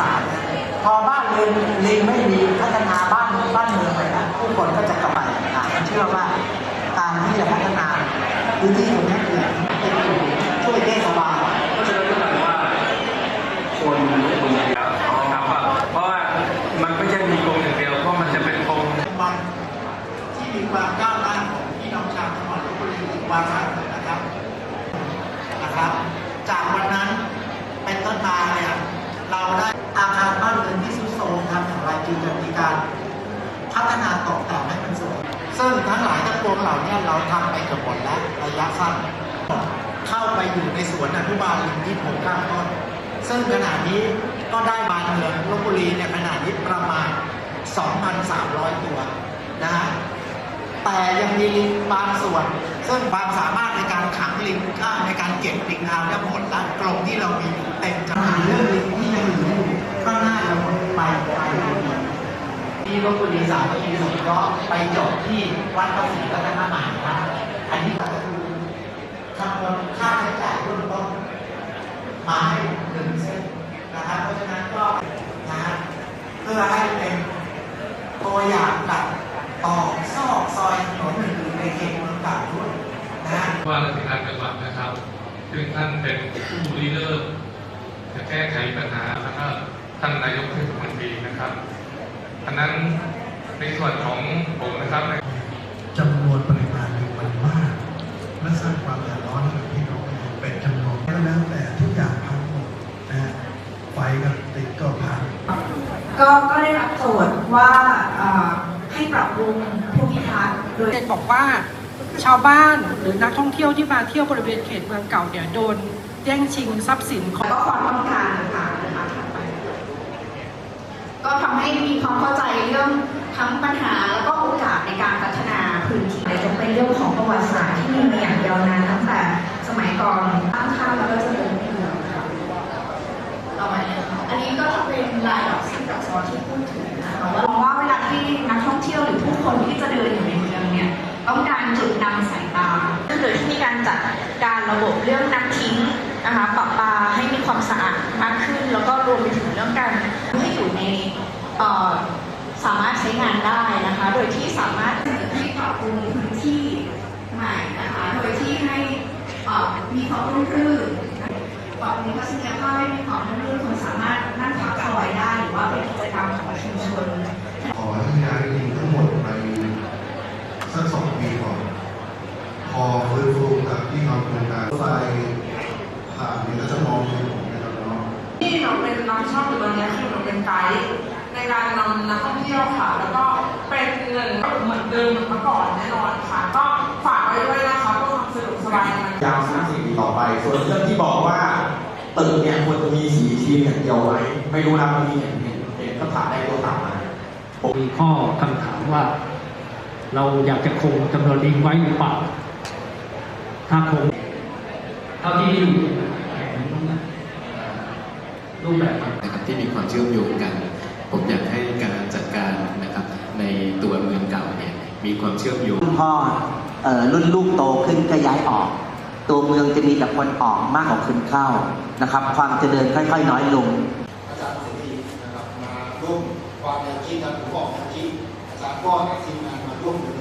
สามพอบ้านเรือนลิงไม่มีพัฒนาบ้านบ้านเมืองไปแล้วผู้คนก็จะกลับไปหาเชื่อว่าการที่จะพัฒนาพื้นที่ตรงนี้คือเป็นช่วยเทศบาลก็จะรู้กันว่าคนคนเดียวครับเพราะว่ามันไม่ใช่มีกรมอย่างเดียวเพราะมันจะเป็นกรมที่มีความก้าวหน้าของพี่น้องชาวจังหวัดลบบุรีอีกวาระหนึ่งนะครับนะครับ จากวันนั้นเป็นต้นมาเนี่ยเราได้อาคารบ้านเรือนที่สุดโทรมทำ จะมีการพัฒนาตกแต่งให้มันสวยซึ่งทั้งหลายทั้งปวงเหล่านี้เราทำไปเกือบหมดแล้วระยะสั้นเข้าไปอยู่ในสวนอนุบาลลิงที่ผมข้างต้นซึ่งขณะนี้ก็ได้บานเมืองลบบุรีเนี่ยขณะนี้ประมาณ 2,300 ตัวนะฮะแต่ยังมีลิงบางส่วน ซึ่งความสามารถในการขังลิงค่าในการเก็บลิงเอาเนี่ยหมดละกรงที่เรามีเต็มจำนวนเรื่องลิงที่ยังอยู่อยู่ก็น่าจะหมดไปไป ที่ลบบุรีสามปีสุดก็ไปจบที่วัดพระศรีรัตนมหาธาตุอันนี้ก็คือคำนวณค่าใช้จ่ายเบื้องต้นมาให้หนึ่งเส้นนะครับเพราะฉะนั้นก็นะฮะเพื่อให้เป็นตัวอย่างกับตอกซอกซอยถนนอื่นๆในเขตเมืองเก่าด้วยนะฮะว่าราชการจังหวัดนะครับ ซึ่งท่านเป็นผู้ริเริ่มจะแก้ไขปัญหาแล้วก็ท่านนายกเทศมนตรีนะครับ อันนั้นในส่วนของผมนะครับจำนวนปริมาณลิงมันมากและสร้างความเดือดร้อนให้กับพี่น้องประชาชนเป็นจำนวนก็แล้วแต่ทุกอย่างพังหมดนะฮะไฟก็ติดก็พังก็ก็ได้รับโจทย์ว่าเอ่อให้ปรับปรุงภูมิทัศน์โดยเด่นบอกว่าชาวบ้านหรือนักท่องเที่ยวที่มาเที่ยวบริเวณเขตเมืองเก่าเนี่ยโดนแย่งชิงทรัพย์สินของแล้วก็ความต้องการต่างๆนะคะถัดไป ก็ทำให้มีความเข้าใจเรื่องทั้งปัญหาแล้วก็โอกาสในการพัฒนาพื้นที่จะเป็นเรื่องของประวัติศาสตร์ที่มีมาอย่างยาวนานตั้งแต่สมัยก่อนตั้งค่าแล้วก็จะเป็นเมืองค่ะต่อมาเนี่ยค่ะอันนี้ก็จะเป็นลายดอกซิ่งดอกซอที่พูดถึงนะคะว่าว่าเวลาที่นักท่องเที่ยวหรือผู้คนที่จะเดิน การระบบเรื่องน้ำทิ้งนะคะปรับปาให้มีความสะอาดมากขึ้น แล้วก็รวมไปถึงเรื่องการให้อยู่ในสามารถใช้งานได้นะคะ โดยที่สามารถให้ปรับปรุงพื้นที่ใหม่นะคะ โดยที่ให้มีความร่มรื่นปรับปรุงทัศนียภาพให้มีความร่มรื่นคนสามารถนั่งพักคอยได้ หรือว่าเป็นกิจกรรมของชุมชน ขอให้ย้ายลิงทั้งหมดไปสักสองปีก่อน พอฟื้นฟูกับ ที่ทำโครงการรถไฟผ่านเนี่ยก็จะมองเห็นผมนะครับเนาะที่เราเป็นนักชอบอยู่ตอนนี้คือเราเป็นไกด์ในการนำนักท่องเที่ยวค่ะ แล้วก็เป็นเงินเหมือนเดิมเหมือนเมื่อก่อนแน่นอนค่ะ ก็ฝากไว้ด้วยนะคะเพื่อความสะดวกสบายในการยาว30ปีต่อไป ส่วนเรื่องที่บอกว่าตึกเนี่ยควรจะมีสีทีมอย่างเดียวไว้ไม่รู้นะบางทีเห็นเห็นเห็นก็ถามได้ตัวถามมามีข้อคำถามว่า เราอยากจะคงจำนวนลิงไว้หรือเปล่า ถ้าคงเท่าที่อยู่รูปแบบมันนะครับที่มีความเชื่อมโยงกัน ผมอยากให้การจัดการนะครับ ในตัวเมืองเก่าเนี่ยมีความเชื่อมโยงรุ่นพ่อเอ่อรุ่นลูกโตขึ้นก็ย้ายออก ตัวเมืองจะมีแต่คนออกมากกว่าคนเข้านะครับ ความเจริญค่อย ๆ น้อยลงอาจารย์เสรีนะครับมาร่วมความแนวคิดนะผมบอกแนวคิดอาจารย์ก็ให้ทีมงานมาร่วมมือ